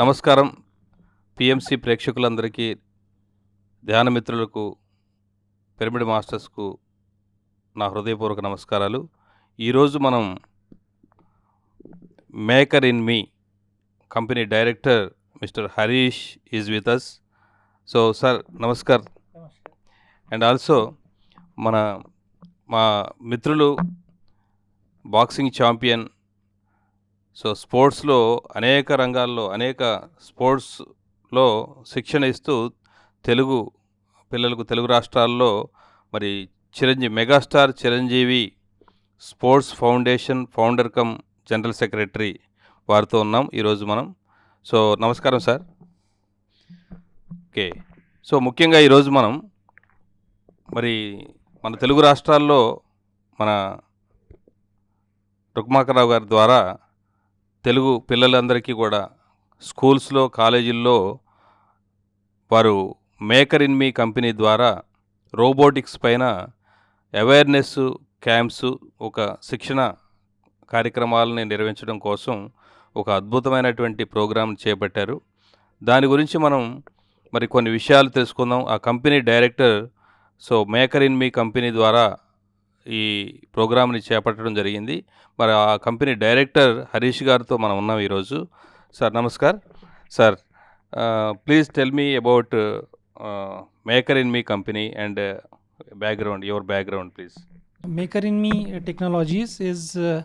నమస్కారం. పిఎంసి ప్రేక్షకులందరికీ ధ్యాన మిత్రులకు పిరమిడ్ మాస్టర్స్కు నా హృదయపూర్వక నమస్కారాలు. ఈరోజు మనం maker in me company director mister Harish is with us so sir namaskar. And also మన మా మిత్రులు బాక్సింగ్ ఛాంపియన్ సో స్పోర్ట్స్లో అనేక రంగాల్లో అనేక స్పోర్ట్స్లో శిక్షణ ఇస్తూ తెలుగు పిల్లలకు తెలుగు రాష్ట్రాల్లో మరి Chiranjeevi megastar Chiranjeevi sports foundation founder cum general secretary వారితో ఉన్నాం ఈరోజు మనం. సో నమస్కారం సార్. ఓకే. సో ముఖ్యంగా ఈరోజు మనం మరి మన తెలుగు రాష్ట్రాల్లో మన రుక్మాకరావు గారి ద్వారా తెలుగు పిల్లలందరికీ కూడా స్కూల్స్లో కాలేజీల్లో వారు మేకర్ ఇన్ మీ కంపెనీ ద్వారా రోబోటిక్స్ పైన అవేర్నెస్ క్యాంప్స్ ఒక శిక్షణ కార్యక్రమాలని నిర్వహించడం కోసం ఒక అద్భుతమైనటువంటి ప్రోగ్రాం చేపట్టారు. దాని గురించి మనం మరి కొన్ని విషయాలు తెలుసుకుందాం. ఆ company director so maker in me company ద్వారా ఈ ప్రోగ్రామ్ని చేపట్టడం జరిగింది మరి ఆ కంపెనీ డైరెక్టర్ హరీష్ గారితో మనం ఉన్నాం ఈరోజు sir namaskar sir please tell me about maker in me company and background your background please Maker in Me Technologies is uh,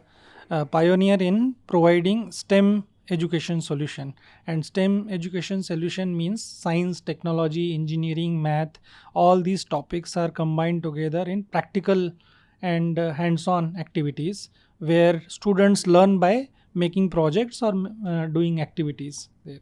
a pioneer in providing STEM education solution. And STEM education solution means science, technology, engineering, math. All these topics are combined together in practical and uh, hands-on activities where students learn by making projects or uh, doing activities. there.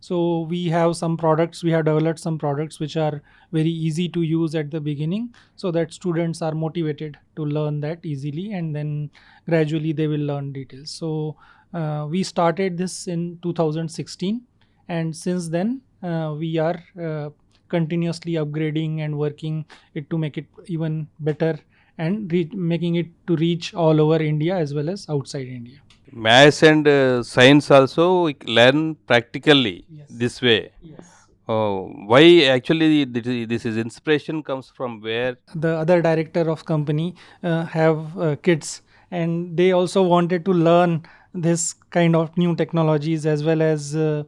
So we have some products. We have developed some products which are very easy to use at the beginning so that students are motivated to learn that easily and then gradually they will learn details so uh, we started this in 2016 and since then uh, we are uh, continuously upgrading and working it to make it even better and making it to reach all over India as well as outside India. Maths and uh, science also learn practically yes. this way. Yes. Oh, why actually this is inspiration comes from where? The other director of company uh, have uh, kids and they also wanted to learn this kind of new technologies as well as uh,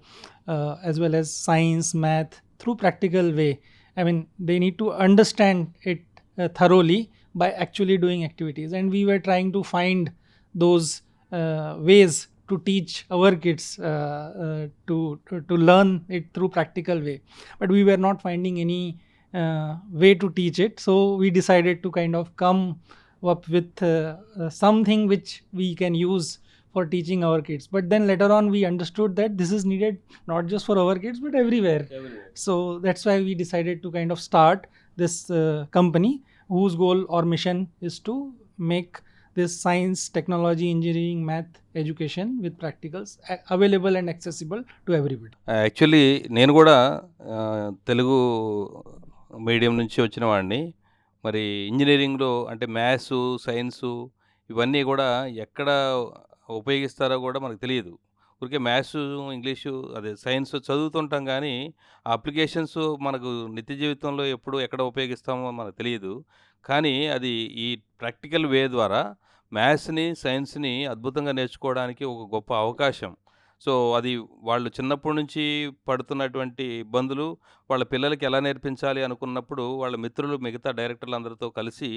uh as well as science, math through practical way. I mean, they need to understand it uh, thoroughly by actually doing activities and we were trying to find those uh, ways to teach our kids uh, uh, to, to to learn it through practical way but we were not finding any uh, way to teach it. So we decided to kind of come up with uh, uh, something which we can use for teaching our kids. But then later on, we understood that this is needed not just for our kids but everywhere. So that's why we decided to kind of start this uh, company whose goal or mission is to make this science, technology, engineering, math education with practicals a- available and accessible to everybody. Actually నేను కూడా ఆ, Telugu medium నుంచి వచ్చిన వాడిని మరి ఇంజనీరింగ్లో అంటే maths science ఇవన్నీ కూడా ఎక్కడ ఉపయోగిస్తారో కూడా మనకు తెలియదు ఊరికే మ్యాథ్స్ ఇంగ్లీషు అదే సైన్స్ చదువుతుంటాం కానీ ఆ అప్లికేషన్స్ మనకు నిత్య జీవితంలో ఎప్పుడు ఎక్కడ ఉపయోగిస్తామో మనకు తెలియదు కానీ అది ఈ ప్రాక్టికల్ వే ద్వారా మ్యాథ్స్ని సైన్స్ని అద్భుతంగా నేర్చుకోవడానికి ఒక గొప్ప అవకాశం. సో అది వాళ్ళు చిన్నప్పటి నుంచి పడుతున్నటువంటి ఇబ్బందులు వాళ్ళ పిల్లలకి ఎలా నేర్పించాలి అనుకున్నప్పుడు వాళ్ళ మిత్రులు మిగతా డైరెక్టర్లు అందరితో కలిసి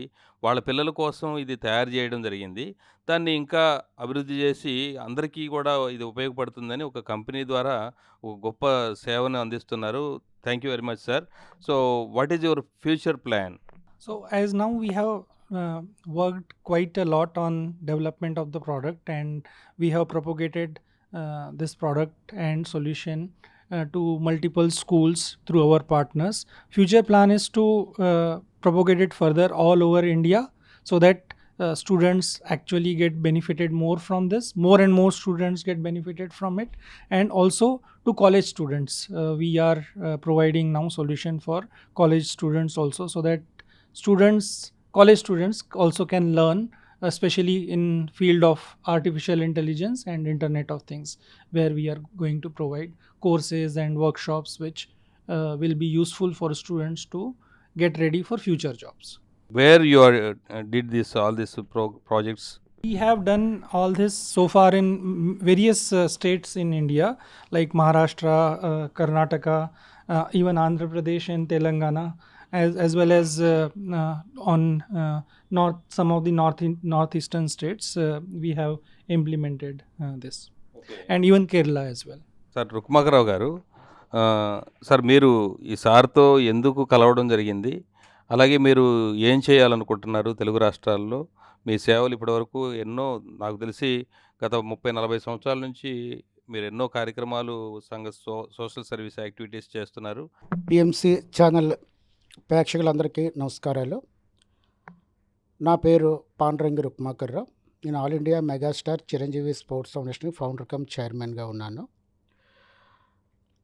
వాళ్ళ పిల్లల కోసం ఇది తయారు చేయడం జరిగింది. దాన్ని ఇంకా అభివృద్ధి చేసి అందరికీ కూడా ఇది ఉపయోగపడుతుందని ఒక కంపెనీ ద్వారా ఒక గొప్ప సేవను అందిస్తున్నారు. Thank you very much sir. So what is your future plan? So as now we have uh, worked quite a lot on development of the product and we have propagated this product and solution uh, to multiple schools through our partners. Future plan is to uh, propagate it further all over India so that uh, students actually get benefited more from this. More and more students get benefited from it, and also to college students. Uh, we are uh, providing now solution for college students also, so that students college students also can learn especially in field of artificial intelligence and internet of things where we are going to provide courses and workshops which uh, will be useful for students to get ready for future jobs where you are, uh, did this all these pro projects we have done all this so far in various uh, states in India, like Maharashtra, uh, Karnataka, uh, even Andhra Pradesh and Telangana. As, as well as uh, uh, on uh, north some of the north northeastern states uh, we have implemented uh, this. And even kerala as well. Sir Rukmakarao గారు sir మీరు ఈ సార్తో ఎందుకు కలవడం జరిగింది? అలాగే మీరు ఏం చేయాలనుకుంటున్నారు తెలుగు రాష్ట్రాల్లో? మీ సేవలు ఇప్పటివరకు ఎన్నో నాకు తెలిసి గత ముప్పై నలభై సంవత్సరాల నుంచి మీరు ఎన్నో కార్యక్రమాలు సంఘ సో సోషల్ సర్వీస్ యాక్టివిటీస్ చేస్తున్నారు. పిఎంసి ఛానల్ ప్రేక్షకులందరికీ నమస్కారాలు. నా పేరు పాండురంగి రుక్మాకర్రావు. నేను all India megastar Chiranjeevi sports foundation founder cum చైర్మన్గా ఉన్నాను.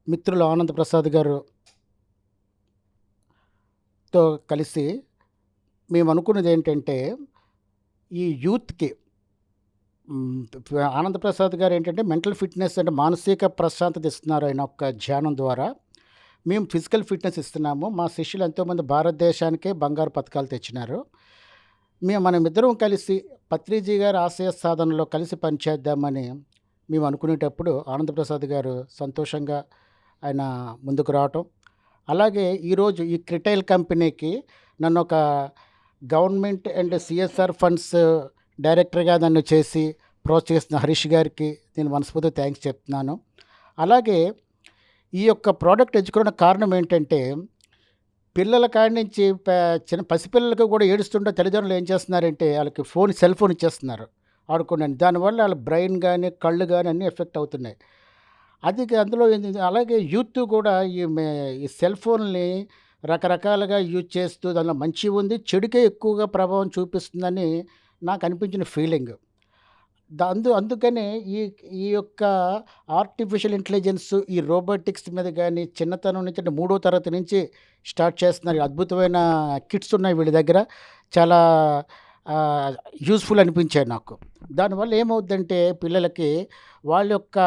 మిత్రులు ఆనంద్ ప్రసాద్ గారు తో కలిసి మేము అనుకున్నది ఏంటంటే ఈ యూత్కి మ్, ఆనంద్ ప్రసాద్ గారు ఏంటంటే మెంటల్ ఫిట్నెస్ అంటే మానసిక ప్రశాంతత ఇస్తున్నారు ఆయన ఒక ధ్యానం ద్వారా. మేము ఫిజికల్ ఫిట్నెస్ ఇస్తున్నాము. మా శిష్యులు ఎంతోమంది భారతదేశానికే బంగారు పథకాలు తెచ్చినారు. మేము మనమిద్దరం కలిసి పత్రిజీ గారి ఆశయ సాధనలో కలిసి పనిచేద్దామని మేము అనుకునేటప్పుడు ఆనందప్రసాద్ గారు సంతోషంగా ఆయన ముందుకు రావటం. అలాగే ఈరోజు ఈ క్రిటైల్ కంపెనీకి నన్ను ఒక గవర్నమెంట్ అండ్ సిఎస్ఆర్ ఫండ్స్ డైరెక్టర్గా నన్ను చేసి ప్రోత్సహిస్తున్న హరీష్ గారికి నేను మనస్ఫూర్తిగా థ్యాంక్స్ చెప్తున్నాను. అలాగే ఈ యొక్క ప్రోడక్ట్ ఎంచుకున్న కారణం ఏంటంటే పిల్లల కాడి నుంచి చిన్న పసిపిల్లలకు కూడా ఏడుస్తుంటే తల్లిదండ్రులు ఏం చేస్తున్నారంటే వాళ్ళకి ఫోన్ సెల్ ఫోన్ ఇచ్చేస్తున్నారు. ఆడుకున్నాను దానివల్ల వాళ్ళ బ్రెయిన్ కానీ కళ్ళు కానీ అన్నీ ఎఫెక్ట్ అవుతున్నాయి. అది అందులో ఏంది- అలాగే యూత్ కూడా ఈ మే- ఈ సెల్ ఫోన్ని రకరకాలుగా యూజ్ చేస్తూ దానిలో మంచి ఉంది చెడుకే ఎక్కువగా ప్రభావం చూపిస్తుందని నాకు అనిపించిన ఫీలింగ్. దా- అందు అందుకనే ఈ ఈ యొక్క ఆర్టిఫిషియల్ ఇంటెలిజెన్స్ ఈ రోబోటిక్స్ మీద కానీ చిన్నతనం నుంచి అంటే మూడో తరగతి నుంచి స్టార్ట్ చేస్తున్నారు. అద్భుతమైన కిట్స్ ఉన్నాయి వీళ్ళ దగ్గర. చాలా యూస్ఫుల్ అనిపించాయి నాకు. దానివల్ల ఏమవుద్దంటే పిల్లలకి వాళ్ళ యొక్క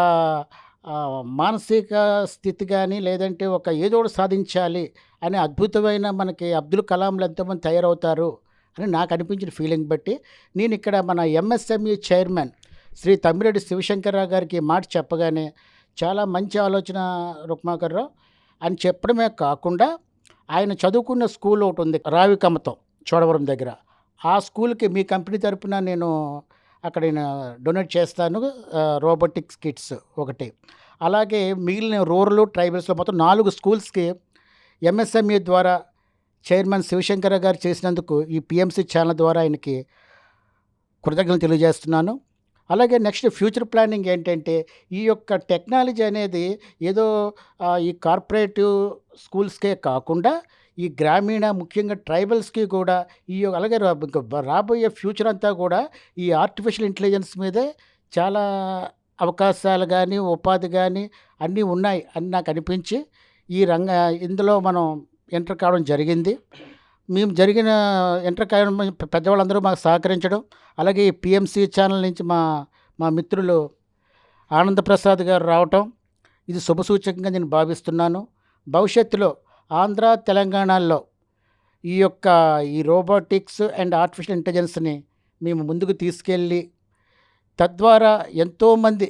ఆ, మానసిక స్థితి కానీ లేదంటే ఒక ఏదో ఒకటి సాధించాలి అనే అద్భుతమైన మనకి అబ్దుల్ కలాంలు ఎంతోమంది తయారవుతారు. అని నాకు అనిపించిన ఫీలింగ్ బట్టి నేను ఇక్కడ మన ఎంఎస్ఎంఈ చైర్మన్ శ్రీ తమ్మిరెడ్డి శివశంకర్రావు గారికి మాట చెప్పగానే చాలా మంచి ఆలోచన రుక్మాకర్రావు అని చెప్పడమే కాకుండా ఆయన చదువుకున్న స్కూల్ ఒకటి ఉంది రావికమ్మతో చోడవరం దగ్గర. ఆ స్కూల్కి మీ కంపెనీ తరపున నేను అక్కడ నేను డొనేట్ చేస్తాను రోబోటిక్స్ కిట్స్ ఒకటి. అలాగే మిగిలిన రూరల్ ట్రైబల్స్లో మొత్తం నాలుగు స్కూల్స్కి ఎంఎస్ఎంఈ ద్వారా చైర్మన్ శివశంకర గారు చేసినందుకు ఈ పిఎంసీ ఛానల్ ద్వారా ఆయనకి కృతజ్ఞతలు తెలియజేస్తున్నాను. అలాగే నెక్స్ట్ ఫ్యూచర్ ప్లానింగ్ ఏంటంటే ఈ యొక్క టెక్నాలజీ అనేది ఏదో ఈ కార్పొరేటివ్ స్కూల్స్కే కాకుండా ఈ గ్రామీణ ముఖ్యంగా ట్రైబల్స్కి కూడా ఈ యొక్క- అలాగే రా- రాబోయే ఫ్యూచర్ అంతా కూడా ఈ ఆర్టిఫిషియల్ ఇంటెలిజెన్స్ మీదే చాలా అవకాశాలు కానీ ఉపాధి కానీ అన్నీ ఉన్నాయి అని నాకు అనిపించి ఈ రంగ ఇందులో మనం ఎంటర్ కావడం జరిగింది. మేము జరిగిన ఎంటర్ కావడం పెద్దవాళ్ళందరూ మాకు సహకరించడం అలాగే ఈ పిఎంసి ఛానల్ నుంచి మా మా మిత్రులు ఆనందప్రసాద్ గారు రావటం ఇది శుభసూచకంగా నేను భావిస్తున్నాను. భవిష్యత్తులో ఆంధ్ర తెలంగాణలో ఈ యొక్క ఈ రోబోటిక్స్ అండ్ ఆర్టిఫిషియల్ ఇంటెలిజెన్స్ని మేము ముందుకు తీసుకెళ్ళి తద్వారా ఎంతోమంది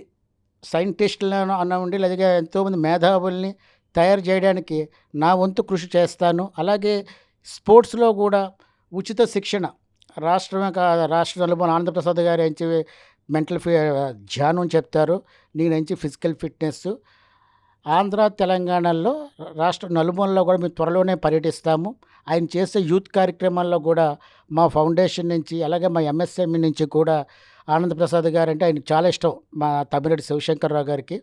సైంటిస్టులను అనండి లేదా ఎంతోమంది మేధావుల్ని తయారు చేయడానికి నా వంతు కృషి చేస్తాను. అలాగే స్పోర్ట్స్లో కూడా ఉచిత శిక్షణ రాష్ట్రమే కాదు రాష్ట్రంలో మన ఆనందప్రసాద్ గారు ఎంచి మెంటల్ ఫి ధ్యానం చెప్తారు. నేను నుంచి ఫిజికల్ ఫిట్నెస్ ఆంధ్ర తెలంగాణలో రాష్ట్ర నలుమూలలో కూడా మేము త్వరలోనే పర్యటిస్తాము. ఆయన చేసే యూత్ కార్యక్రమాల్లో కూడా మా ఫౌండేషన్ నుంచి అలాగే మా ఎంఎస్ఎంఈ నుంచి కూడా ఆనందప్రసాద్ గారు అంటే ఆయన చాలా ఇష్టం మా తమిళనాడు శివశంకర్రావు గారికి.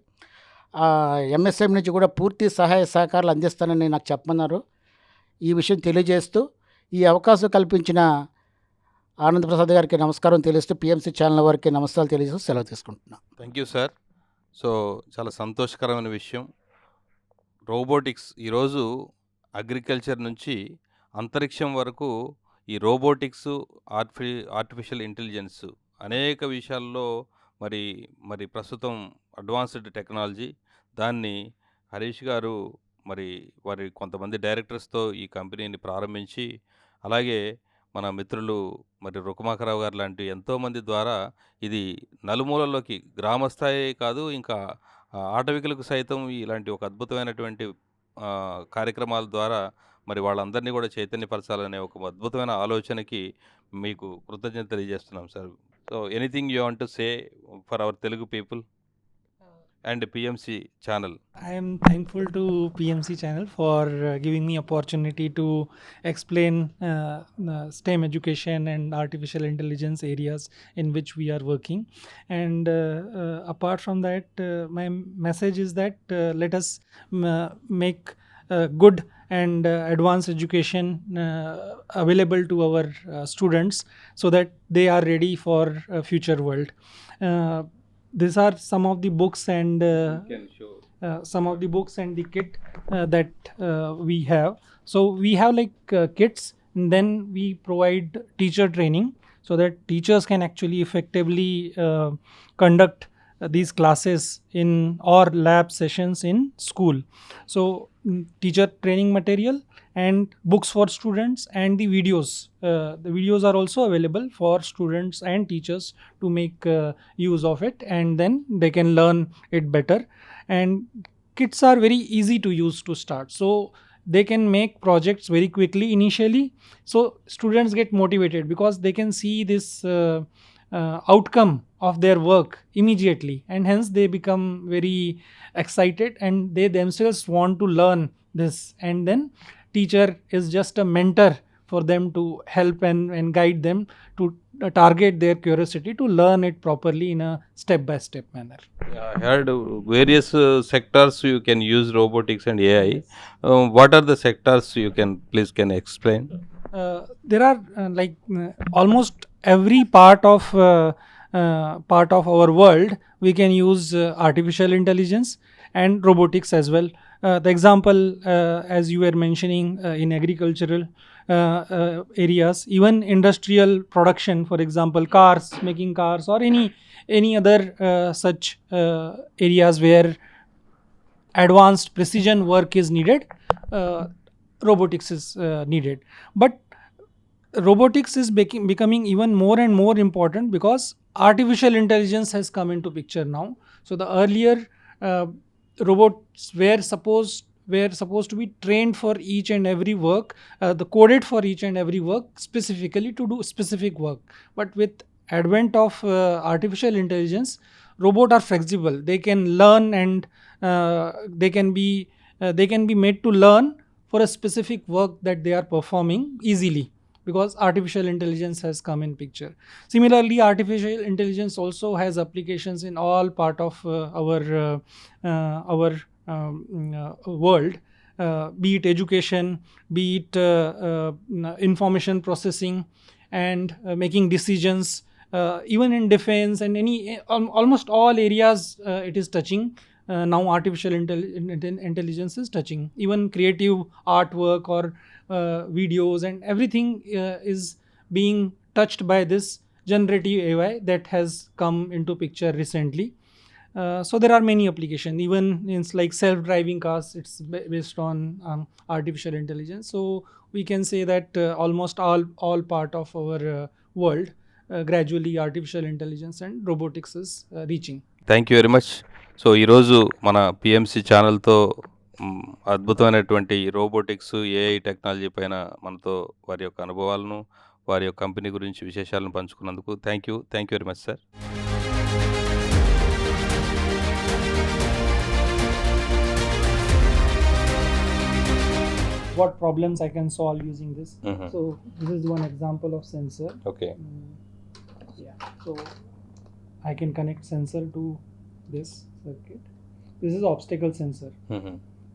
ఎంఎస్ఎం నుంచి కూడా పూర్తి సహాయ సహకారాలు అందిస్తానని నాకు చెప్పమన్నారు. ఈ విషయం తెలియజేస్తూ ఈ అవకాశం కల్పించిన ఆనందప్రసాద్ గారికి నమస్కారం తెలుస్తూ పిఎంసీ ఛానల్ వారికి నమస్కారాలు తెలియజేస్తూ సెలవు తీసుకుంటున్నాను థ్యాంక్ యూ సార్. సో చాలా సంతోషకరమైన విషయం. రోబోటిక్స్ ఈరోజు అగ్రికల్చర్ నుంచి అంతరిక్షం వరకు ఈ రోబోటిక్స్ ఆర్టిఫి ఆర్టిఫిషియల్ ఇంటెలిజెన్స్ అనేక విషయాల్లో మరి మరి ప్రస్తుతం అడ్వాన్స్డ్ టెక్నాలజీ. దాన్ని హరీష్ గారు మరి వారి కొంతమంది డైరెక్టర్స్తో ఈ కంపెనీని ప్రారంభించి అలాగే మన మిత్రులు మరి రుకుమాకరావు గారు లాంటి ఎంతోమంది ద్వారా ఇది నలుమూలల్లోకి గ్రామ స్థాయి కాదు ఇంకా ఆటవికులకు సైతం ఇలాంటి ఒక అద్భుతమైనటువంటి కార్యక్రమాల ద్వారా మరి వాళ్ళందరినీ కూడా చైతన్యపరచాలనే ఒక అద్భుతమైన ఆలోచనకి మీకు కృతజ్ఞత తెలియజేస్తున్నాం sir. So anything you want to say for our Telugu people? and PMC channel? I am thankful to PMC channel for uh, giving me opportunity to explain uh, uh, STEM education and artificial intelligence areas in which we are working. And uh, uh, apart from that, uh, my message is that let us m- make good and advanced education available to our students so that they are ready for future world. These are some of the books and uh, uh, some of the books and the kit uh, that uh, we have. So we have like uh, kits and then we provide teacher training so that teachers can actually effectively uh, conduct uh, these classes in or lab sessions in school. So mm, teacher training material and books for students and the videos. Uh, the videos are also available for students and teachers to make uh, use of it and then they can learn it better. And kits are very easy to use to start. So they can make projects very quickly initially. So students get motivated because they can see this uh, uh, outcome of their work immediately and hence they become very excited and they themselves want to learn this. And then teacher is just a mentor for them to help and, and guide them to uh, target their curiosity to learn it properly in a step by step manner I heard various uh, sectors you can use robotics and AI. Uh, what are the sectors you can please can explain? uh, there are uh, like uh, almost every part of uh, uh, part of our world we can use uh, artificial intelligence and robotics as well. Uh, the example uh, as you were mentioning uh, in agricultural uh, uh, areas even industrial production for example cars making cars or any any other such areas where advanced precision work is needed robotics is needed. But robotics is bec- becoming even more and more important because artificial intelligence has come into picture now. So the earlier uh, robots were supposed were supposed to be trained for each and every work uh, the coded for each and every work specifically to do specific work. But with advent of uh, artificial intelligence robot are flexible. They can learn and uh, they can be uh, they can be made to learn for a specific work that they are performing easily because artificial intelligence has come in picture. Similarly artificial intelligence also has applications in all part of uh, our uh, uh, our um, uh, world be it education be it information processing and making decisions uh, even in defense and any al- almost all areas uh, it is touching. Uh, now artificial intel- intel- intelligence is touching. Even creative artwork or videos and everything uh, is being touched by this generative ai that has come into picture recently uh, so there are many applications even in like self-driving cars it's ba- based on um, artificial intelligence so we can say that uh, almost all all part of our uh, world uh, gradually artificial intelligence and robotics is uh, reaching thank you very much so ఈరోజు మన PMC ఛానల్తో మ్, అద్భుతమైనటువంటి robotics AI technology పైన మనతో వారి యొక్క అనుభవాలను వారి యొక్క కంపెనీ గురించి విశేషాలను పంచుకున్నందుకు thank you thank you very much sir what problems i can solve using this so this is one example of sensor okay Mm, yeah so i can connect sensor to this circuit this is obstacle sensor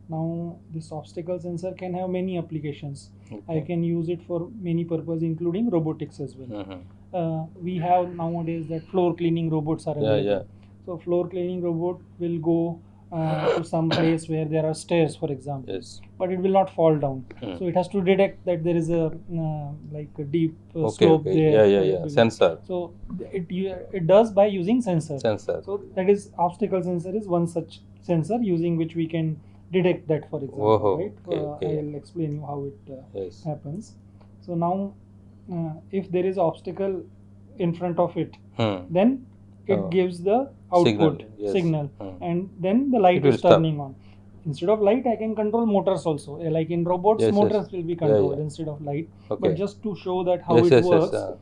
now this obstacle sensor can have many applications. Okay. i can use it for many purposes including robotics as well. Uh-huh. uh, we have nowadays that floor cleaning robots are available. yeah, yeah. so floor cleaning robot will go uh, to some place where there are stairs for example. Yes. but it will not fall down. Hmm. So it has to detect that there is a uh, like a deep uh, okay, slope okay. there. yeah yeah. Yeah sensor. So it it does by using sensor. Sensor. So that is obstacle sensor is one such sensor using which we can detect that for example right okay, uh, okay. i'll explain you how it uh, yes. happens so now uh, if there is obstacle in front of it hmm. then it oh. gives the output signal, yes. signal. Hmm. and then the light is turning stop. on instead of light i can control motors also like in robots yes, motors yes. will be controlled yeah, yeah. instead of light okay. but just to show that how yes, it works uh.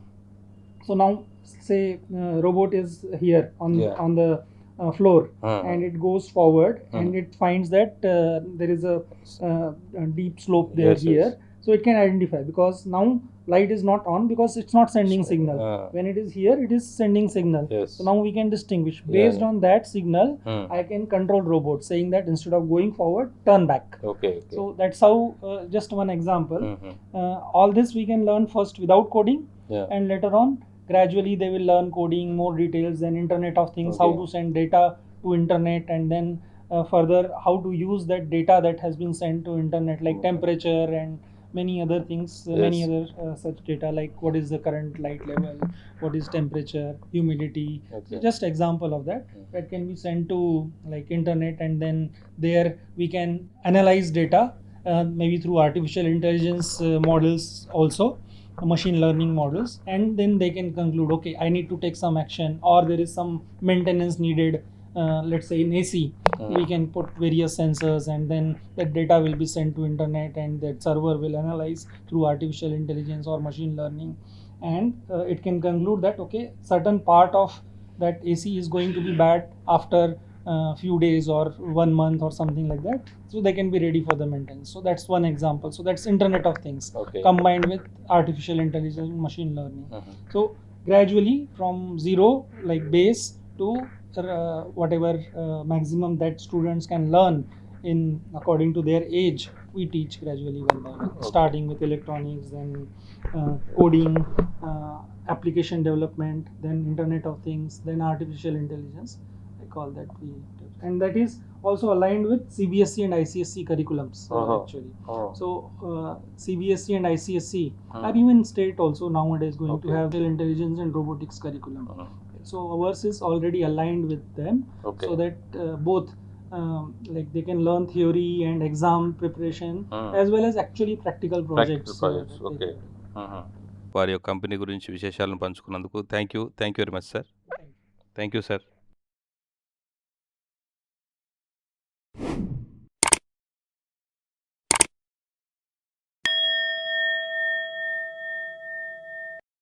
so now say uh, robot is here on yeah. on the uh, floor uh-huh. and it goes forward uh-huh. and it finds that uh, there is a, uh, a, deep slope there yes, here yes. so it can identify because now light is not on because it's not sending signal uh-huh. when it is here it is sending signal yes. so now we can distinguish based yeah. on that signal i can control robot saying that instead of going forward turn back okay, okay. so that's how uh, just one example mm-hmm. uh, all this we can learn first without coding yeah. and later on gradually they will learn coding more details and internet of things how to send data to internet and then uh, further how to use that data that has been sent to internet like Okay. temperature and many other things uh, many other uh, such data like what is the current light level what is temperature humidity. So just example of that that can be sent to like internet and then there we can analyze data uh, maybe through artificial intelligence uh, models also machine learning models and then they can conclude okay i need to take some action or there is some maintenance needed uh, let's say in ac Mm. we can put various sensors and then that data will be sent to internet and that server will analyze through artificial intelligence or machine learning and uh, it can conclude that okay certain part of that ac is going to be bad after uh, few days or one month or something like that. So they can be ready for the maintenance. So that's one example. So that's internet of things okay combined with artificial intelligence and machine learning. Mm-hmm. so gradually from zero like base to uh, whatever uh, maximum that students can learn in according to their age we teach gradually one by one starting with electronics then uh, coding uh, application development then internet of things then artificial intelligence call that we and that is also aligned with cbsc E and icsc curriculums uh, Uh-huh. actually Oh. so uh, CBSE and ICSC Hmm. are even state also nowadays going Okay. to have artificial intelligence and robotics curriculum. Uh-huh. So ours is already aligned with them Okay. so that uh, both um, like they can learn theory and exam preparation Hmm. as well as actually practical projects. uh, projects, that they okay. can do. Uh-huh. వారి యొక్క company గురించి విశేషాలను పంచుకున్నందుకు thank you thank you very much sir thank you sir